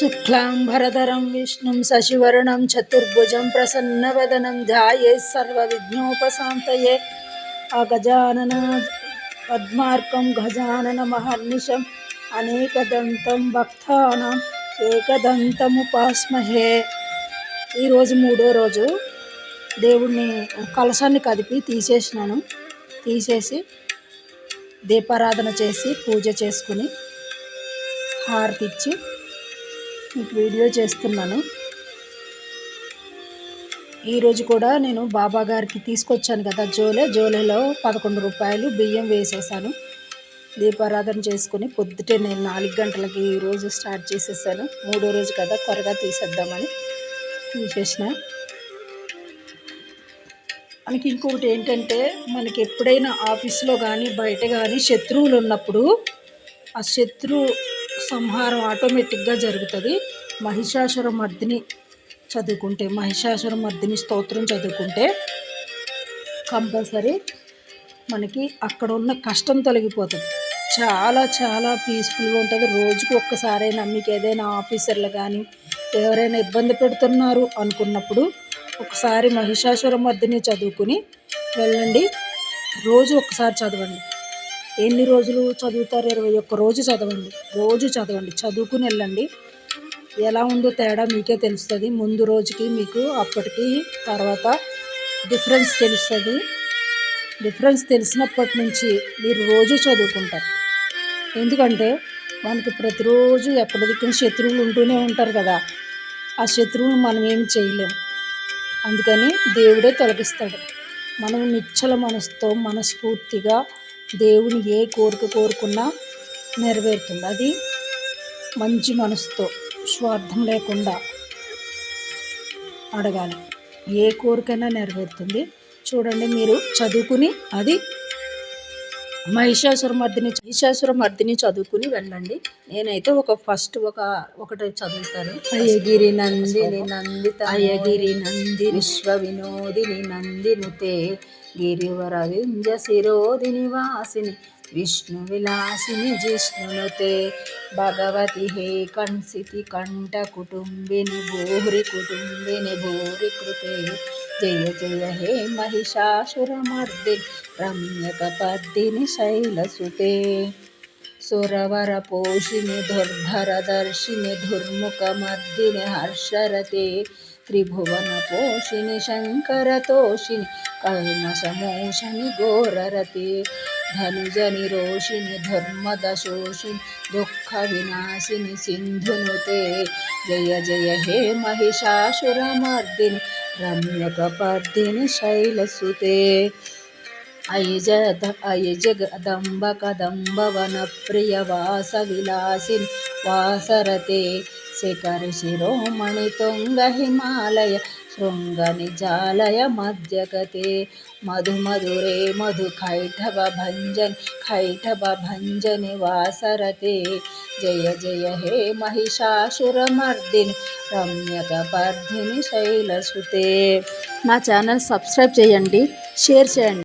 शुक्लाम्बरधरं विष्णुं शशिवर्णं चतुर्भुजं प्रसन्नवदनं ध्याये सर्वविघ्नोपशान्तये अगजानन पद्मार्कं गजाननमहर्निशम् అనేకదంతం భక్తానం ఏకదంతముపాస్మహే ఈరోజు మూడో రోజు దేవుణ్ణి కలశాన్ని కదిపి తీసేసినాను తీసేసి దీపారాధన చేసి పూజ చేసుకుని హారతి ఇచ్చి మీకు వీడియో చేస్తున్నాను. ఈరోజు కూడా నేను బాబా గారికి తీసుకొచ్చాను కదా జోలే. జోలేలో పదకొండు రూపాయలు బియ్యం వేసేసాను. దీపారాధన చేసుకుని పొద్దుటే నేను నాలుగు గంటలకి ఈరోజు స్టార్ట్ చేసేసాను. మూడో రోజు కదా త్వరగా తీసేద్దామని తీసేసిన. మనకి ఇంకొకటి ఏంటంటే మనకి ఎప్పుడైనా ఆఫీస్లో కానీ బయట కానీ శత్రువులు ఉన్నప్పుడు ఆ శత్రు సంహారం ఆటోమేటిక్గా జరుగుతుంది. మహిషాసుర మర్దిని చదువుకుంటే మహిషాసుర మర్దిని స్తోత్రం చదువుకుంటే కంపల్సరీ మనకి అక్కడ ఉన్న కష్టం తొలగిపోతుంది. చాలా చాలా పీస్ఫుల్గా ఉంటుంది. రోజుకి ఒక్కసారైనా మీకు ఏదైనా ఆఫీసర్లు కానీ ఎవరైనా ఇబ్బంది పెడుతున్నారు అనుకున్నప్పుడు ఒకసారి మహిషాసుర మర్దిని చదువుకుని వెళ్ళండి. రోజు ఒకసారి చదవండి. ఎన్ని రోజులు చదువుతారు? ఇరవై ఒక్క రోజు చదవండి. రోజు చదవండి. చదువుకుని వెళ్ళండి. ఎలా ఉందో తేడా మీకే తెలుస్తుంది. ముందు రోజుకి మీకు అప్పటికి తర్వాత డిఫరెన్స్ తెలుస్తుంది. డిఫరెన్స్ తెలిసినప్పటి నుంచి మీరు రోజు చదువుకుంటారు. ఎందుకంటే మనకి ప్రతిరోజు ఎక్కడ దిక్కున శత్రువులు ఉంటూనే ఉంటారు కదా. ఆ శత్రువులు మనం ఏం చేయలేం. అందుకని దేవుడే తొలగిస్తాడు. మనం నిచ్చల మనసుతో మనస్ఫూర్తిగా దేవుని ఏ కోరిక కోరుకున్నా నెరవేరుతుంది. అది మంచి మనసుతో స్వార్థం లేకుండా అడగాలి. ఏ కోరికైనా నెరవేరుతుంది. చూడండి మీరు చదువుకుని అది మహిషాసుర మర్దిని మహిషాసుర మర్దిని చదువుకుని వెళ్ళండి. నేనైతే ఒక ఫస్ట్ ఒక ఒకటి చదువుతాను. అయ్యగిరి నందిని నందిత అయ్యగిరి నంది విశ్వ వినోదిని నందినుతే గిరివర వింజ శిరోదిని వాసిని విష్ణు విలాసిని జిష్ణునుతే భగవతి హే కంసితి కంఠ కుటుంబిని భూరి కుటుంబిని భూరి కృతే జయ జయ హే మహిషాసురమర్దిని రమ్యకపర్దిని శైలసుతే సురవర పోషిని దుర్ధరదర్శిని దుర్ముఖమర్దిని హర్షరతే త్రిభువన పోషిని శంకరతోషిని కల్మషమోషని ఘోరరతే ధనుజని రోషిని ధర్మదశోషిని దుఃఖ వినాశిని సింధునుతే రమ్యకపర్దిని శైలసుతే. అయజద అయజగదంబ కదంబవన ప్రియవాస విలాసిన్ వాసరతే. శిఖర శిరోమణి తుంగ హిమాలయ శృంగ నిజాలయ మధ్యగతే. మధు మధురే మధు ఖైఠవ భంజన్ ఖైఠవ భంజని వాసరతే. జయ జయ హే మహిషాసురమర్దిని రమ్యకపర్ధిని శైలసుతే. నా ఛానల్ సబ్స్క్రైబ్ చేయండి షేర్ చేయండి.